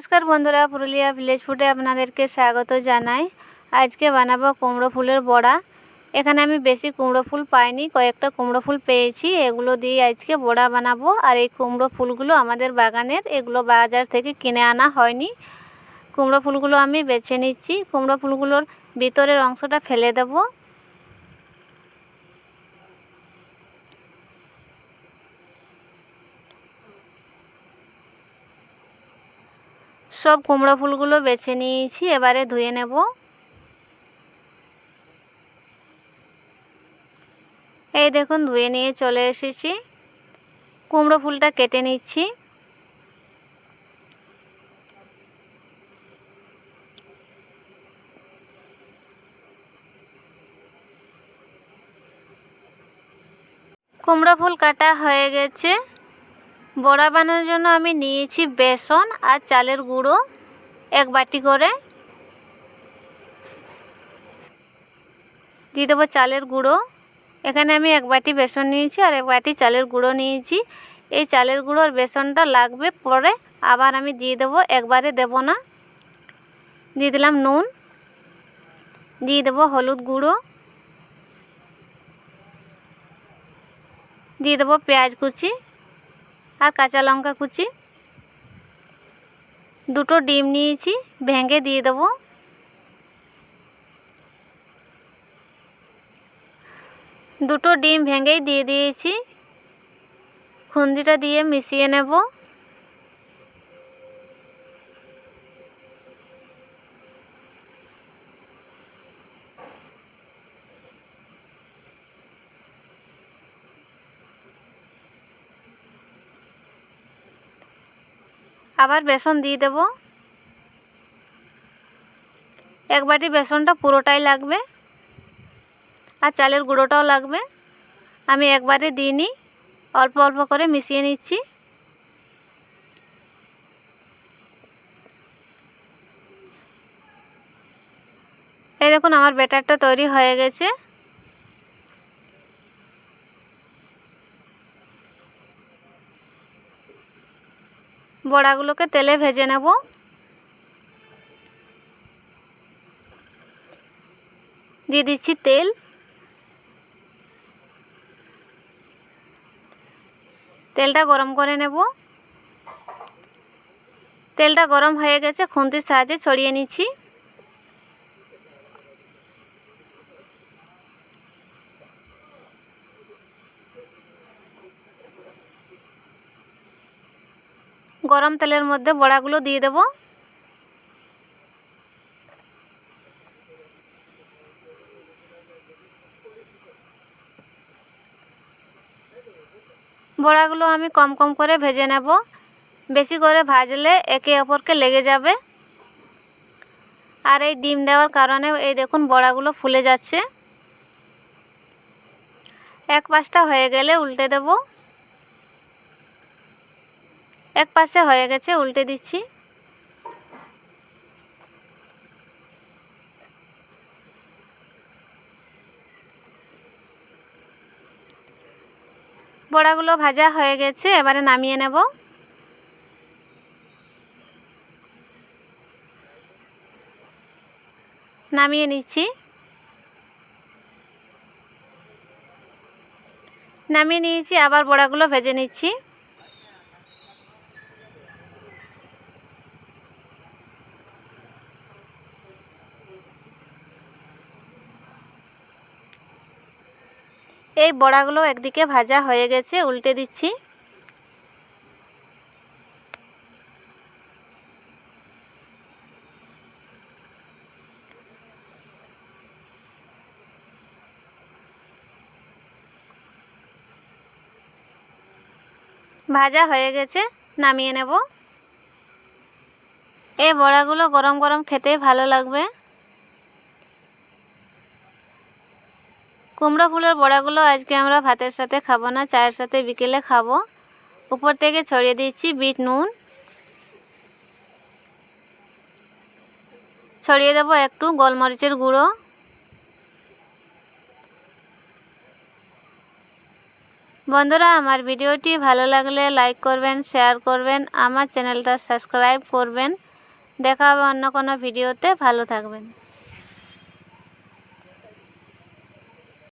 নমস্কার বন্ধুরা, পুরুলিয়া ভিলেজ ফুডে আপনাদেরকে স্বাগত জানাই। আজকে বানাবো কুমড়ো ফুলের বড়া। এখানে আমি বেশি কুমড়ো ফুল পাইনি, কয়েকটা কুমড়ো ফুল পেয়েছি। এগুলো দিয়ে আজকে বড়া বানাবো। আর এই কুমড়ো ফুলগুলো আমাদের বাগানের, এগুলো বাজার থেকে কিনে আনা হয়নি। কুমড়ো ফুলগুলো আমি বেছে নিচ্ছি। কুমড়ো ফুলগুলোর ভিতরের অংশটা ফেলে দেবো। সব কুমড়ো ফুলগুলো বেছে নিয়েছি, এবারে ধুয়ে নেব। এই দেখুন, ধুয়ে নিয়ে চলে এসেছি। কুমড়ো ফুলটা কেটে নিচ্ছি। কুমড়ো ফুল কাটা হয়ে গেছে। বড়া বানানোর জন্য আমি নিয়েছি বেসন আর চালের গুঁড়ো এক বাটি করে। দিয়ে দেবো চালের গুঁড়ো। এখানে আমি এক বাটি বেসন নিয়েছি আর এক বাটি চালের গুঁড়ো নিয়েছি। এই চালের গুঁড়োর বেসনটা লাগবে পরে আবার আমি দিয়ে দেবো, একবারে দেব না। দিয়ে দিলাম নুন। দিয়ে দেবো হলুদ গুঁড়ো। দিয়ে দেবো পেঁয়াজ কুচি। আর কাঁচা লঙ্কা কুচি। দুটো ডিম নিয়েছি, ভেঙে দিয়ে দেবো। দুটো ডিম ভেঙেই দিয়ে দিয়েছি। খুন্দিটা দিয়ে মিশিয়ে নেব। আবার বেসন দিয়ে দেব। এক বাটি বেসনটা পুরোটাই লাগবে। আর চালের গুঁড়োটাও লাগবে। আমি একবারে দিইনি অল্প অল্প করে মিশিয়ে নিচ্ছি। এই দেখুন, আমার ব্যাটারটা তৈরি হয়ে গেছে। বড়াগুলোকে তেলে ভেজে নেব। দিয়ে দিচ্ছি তেল। তেলটা গরম করে নেব। তেলটা গরম হয়ে গেছে, খুন্তির সাহায্যে ছড়িয়ে নিচ্ছি। গরম তেলের মধ্যে বড়াগুলো দিয়ে দেব। বড়াগুলো আমি কম কম করে ভেজে নেব। বেশি করে ভাজলে একে অপরকে লেগে যাবে। আর এই ডিম দেওয়ার কারণে এই দেখুন বড়াগুলো ফুলে যাচ্ছে। এক পাশটা হয়ে গেলে উল্টে দেবো। এক পাশে হয়ে গেছে, উল্টে দিচ্ছি। বড়াগুলো ভাজা হয়ে গেছে, এবারে নামিয়ে নেব। নামিয়ে নিচ্ছি। নামিয়ে নিয়েছি, আবার বড়াগুলো ভেজে নিচ্ছি। এই বড়াগুলো একদিকে ভাজা হয়ে গেছে, উল্টে দিচ্ছি। ভাজা হয়ে গেছে, নামিয়ে নেব। এই বড়াগুলো গরম গরম খেতে ভালো লাগবে। কুমড়ো ফুলের বড়াগুলো আজকে আমরা ভাতের সাথে খাব না, চায়ের সাথে বিকেলে খাব। উপর থেকে ছড়িয়ে দিচ্ছি বিট, নুন। ছড়িয়ে দেবো একটু গোলমরিচের গুঁড়ো। বন্ধুরা, আমার ভিডিওটি ভালো লাগলে লাইক করবেন, শেয়ার করবেন, আমার চ্যানেলটা সাবস্ক্রাইব করবেন। দেখা হবে অন্য কোনো ভিডিওতে, ভালো থাকবেন।